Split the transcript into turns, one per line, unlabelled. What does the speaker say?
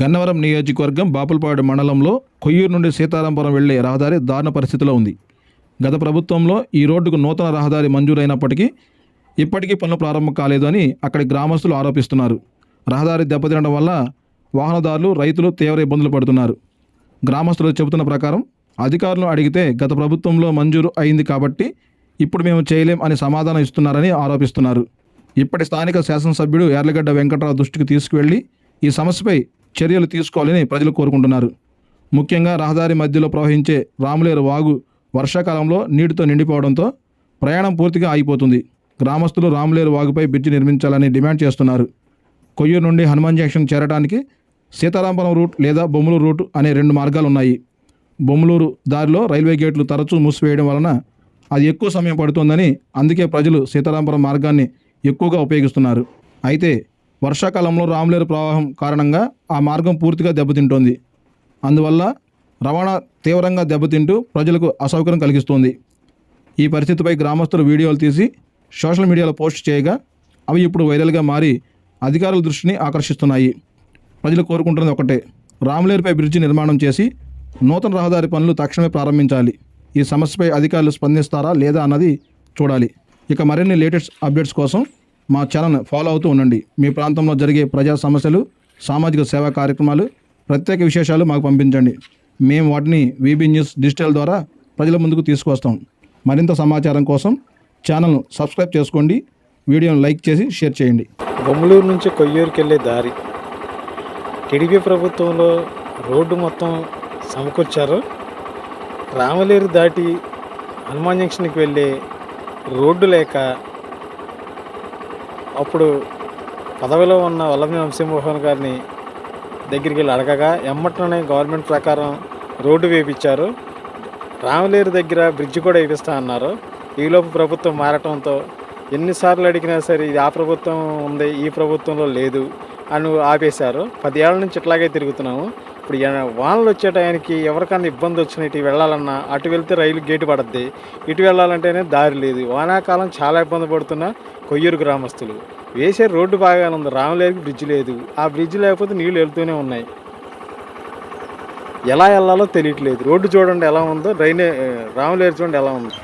గన్నవరం నియోజకవర్గం బాపులపాడు మండలంలో కొయ్యూరు నుండి సీతారాంపురం వెళ్ళే రహదారి దారుణ పరిస్థితిలో ఉంది. గత ప్రభుత్వంలో ఈ రోడ్డుకు నూతన రహదారి మంజూరైనప్పటికీ ఇప్పటికీ పనులు ప్రారంభం కాలేదు అని అక్కడి గ్రామస్తులు ఆరోపిస్తున్నారు. రహదారి దెబ్బతినడం వల్ల వాహనదారులు రైతులు తీవ్ర ఇబ్బందులు పడుతున్నారు. గ్రామస్తులు చెబుతున్న ప్రకారం అధికారులు అడిగితే గత ప్రభుత్వంలో మంజూరు అయింది కాబట్టి ఇప్పుడు మేము చేయలేం అని సమాధానం ఇస్తున్నారని ఆరోపిస్తున్నారు. ఇప్పటి స్థానిక శాసనసభ్యుడు ఎర్లగడ్డ వెంకట్రావు దృష్టికి తీసుకువెళ్ళి ఈ సమస్యపై చర్యలు తీసుకోవాలని ప్రజలు కోరుకుంటున్నారు. ముఖ్యంగా రహదారి మధ్యలో ప్రవహించే రాములేరు వాగు వర్షాకాలంలో నీటితో నిండిపోవడంతో ప్రయాణం పూర్తిగా ఆగిపోతుంది. గ్రామస్తులు రాములేరు వాగుపై బ్రిడ్జి నిర్మించాలని డిమాండ్ చేస్తున్నారు. కొయ్యూరు నుండి హనుమాన్ జంక్షన్ చేరడానికి సీతారాంపురం రూట్ లేదా బొమ్మలూరు రూట్ అనే రెండు మార్గాలు ఉన్నాయి. బొమ్మలూరు దారిలో రైల్వే గేట్లు తరచూ మూసివేయడం వలన అది ఎక్కువ సమయం పడుతుందని అందుకే ప్రజలు సీతారాంపురం మార్గాన్ని ఎక్కువగా ఉపయోగిస్తున్నారు. అయితే వర్షాకాలంలో రాములేరు ప్రవాహం కారణంగా ఆ మార్గం పూర్తిగా దెబ్బతింటోంది. అందువల్ల రవాణా తీవ్రంగా దెబ్బతింటూ ప్రజలకు అసౌకర్యం కలిగిస్తోంది. ఈ పరిస్థితిపై గ్రామస్తులు వీడియోలు తీసి సోషల్ మీడియాలో పోస్ట్ చేయగా అవి ఇప్పుడు వైరల్గా మారి అధికారుల దృష్టిని ఆకర్షిస్తున్నాయి. ప్రజలు కోరుకుంటున్నది ఒకటే రాములేరుపై బ్రిడ్జి నిర్మాణం చేసి నూతన రహదారి పనులు తక్షణమే ప్రారంభించాలి. ఈ సమస్యపై అధికారులు స్పందిస్తారా లేదా అన్నది చూడాలి. ఇక మరిన్ని లేటెస్ట్ అప్డేట్స్ కోసం మా ఛానల్ ఫాలో అవుతూ ఉండండి. మీ ప్రాంతంలో జరిగే ప్రజా సమస్యలు సామాజిక సేవా కార్యక్రమాలు ప్రత్యేక విశేషాలు మాకు పంపించండి. మేము వాటిని వీబీ న్యూస్ డిజిటల్ ద్వారా ప్రజల ముందుకు తీసుకొస్తాం మరింత సమాచారం కోసం ఛానల్ను సబ్స్క్రైబ్ చేసుకోండి వీడియోను లైక్ చేసి షేర్ చేయండి.
బొమ్మలూరు నుంచి కొయ్యూరుకి వెళ్ళే దారి. టీడీపీ ప్రభుత్వంలో రోడ్డు మొత్తం సమకూర్చారు. రామలేరు దాటి హనుమాన్ జంక్షన్కి వెళ్ళే రోడ్డు లేక అప్పుడు పదవిలో ఉన్న వల్లభి నరసింహమోహన్ గారిని దగ్గరికి వెళ్ళి అడగగా ఎమ్మటనే గవర్నమెంట్ ప్రకారం రోడ్డు వేపించారు రామలేరు దగ్గర బ్రిడ్జ్ కూడా వేపిస్తా అన్నారు. ఈలోపు ప్రభుత్వం మారటంతో ఎన్నిసార్లు అడిగినా సరే ఇది ఆ ప్రభుత్వం ఉంది ఈ ప్రభుత్వంలో లేదు అని ఆపేశారు. పదేళ్ళ నుంచి ఇట్లాగే తిరుగుతున్నాము. ఇప్పుడు వానలు వచ్చే టయానికి ఎవరికన్నా ఇబ్బంది వచ్చిన ఇటు వెళ్ళాలన్నా అటు వెళ్తే రైలు గేటు పడద్ది. ఇటు వెళ్ళాలంటేనే దారి లేదు. వానాకాలం చాలా ఇబ్బంది పడుతున్న కొయ్యూరు గ్రామస్తులు. వేసే రోడ్డు బాగానే ఉంది. రామలేరుకి బ్రిడ్జ్ లేదు. ఆ బ్రిడ్జ్ లేకపోతే నీళ్ళు వెళ్తూనే ఉన్నాయి. ఎలా వెళ్ళాలో తెలియట్లేదు. రోడ్డు చూడండి ఎలా ఉందో రైనే రామలేరు చూడండి ఎలా ఉంది.